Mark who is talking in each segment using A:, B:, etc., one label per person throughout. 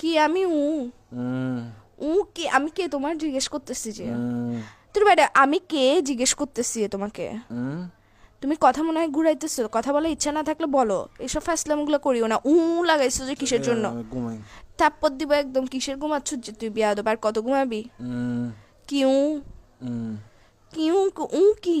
A: কি আমি উ? উ কি? আমি কে তোমার? জিজ্ঞেস করতেছি যে। তোর বাইরে আমি কে? জিজ্ঞেস করতেছি তোমাকে। তুমি কথা মনে হয় ঘুরাইতেছো কথা বলার ইচ্ছা না থাকলে বলো। এসব ফাসলামগুলো করিও না। উ লাগাইছো যে কিসের জন্য? থাপ্পর দিব একদম কিসের ঘুমাচ্ছ যে তুই বিয়া আর কত ঘুমাবি? কি উ? কি উ? কি?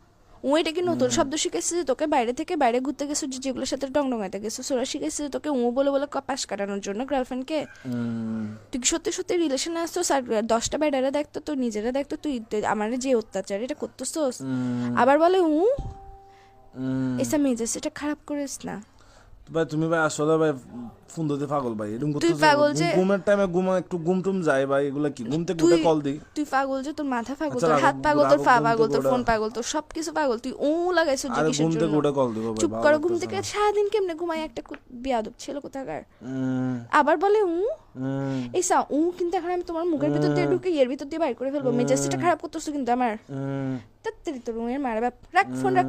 A: উ এটা কি নতুন শব্দ শিখেছে যে তোকে বাইরে থেকে বাইরে ঘুরতে গেছো যে যেগুলোর সাথে ডং ডঙাইতে গেছো সোরা শিখেছে তোকে ও বলে বলে পাশ কাটানোর জন্য গার্লফ্রেন্ডকে তুই সত্যি সত্যি রিলেশনে আসতো আর দশটা বেডারে দেখতো তুই নিজেরা দেখতো তুই আমার যে অত্যাচার এটা
B: হুম।
A: আবার বলে উ? এসা মেজাজ এটা খারাপ করিস না।
B: ভাই তুমি ভাই আসলে ভাই ফোন দিতে পাগল ভাই এরকম করতে
A: পাগল যে-
B: ঘুমের টাইমে ঘুমা একটু ঘুম টুম যায় ভাই এগুলা কি? ঘুম থেকে উঠে কল দিই।
A: তুই পাগল যে তোর মাথা পাগল
B: আচ্ছা,
A: তোর হাত পাগল তোর পা পাগল তোর ফোন পাগল তোর সবকিছু পাগল তুই উ লাগাইছো যে কিসের
B: ঘুম থেকে উঠে কল দিব ভাই
A: চুপ করো ঘুম থেকে। সারাদিন কেমনে ঘুমাই একটা বিয়াদব ছেলে কোথাকার? আবার বলে উ? এই সা উ কিন্তু এখন আমি তোমার মুখের ভিতর দিয়ে ঢুকে এর ভিতর দিয়ে বাইর করে ফেলব। মেজাজটা খারাপ করতেছো কিন্তু আমার। তোর রুমের মারা বাপ। রাখ ফোন রাখ।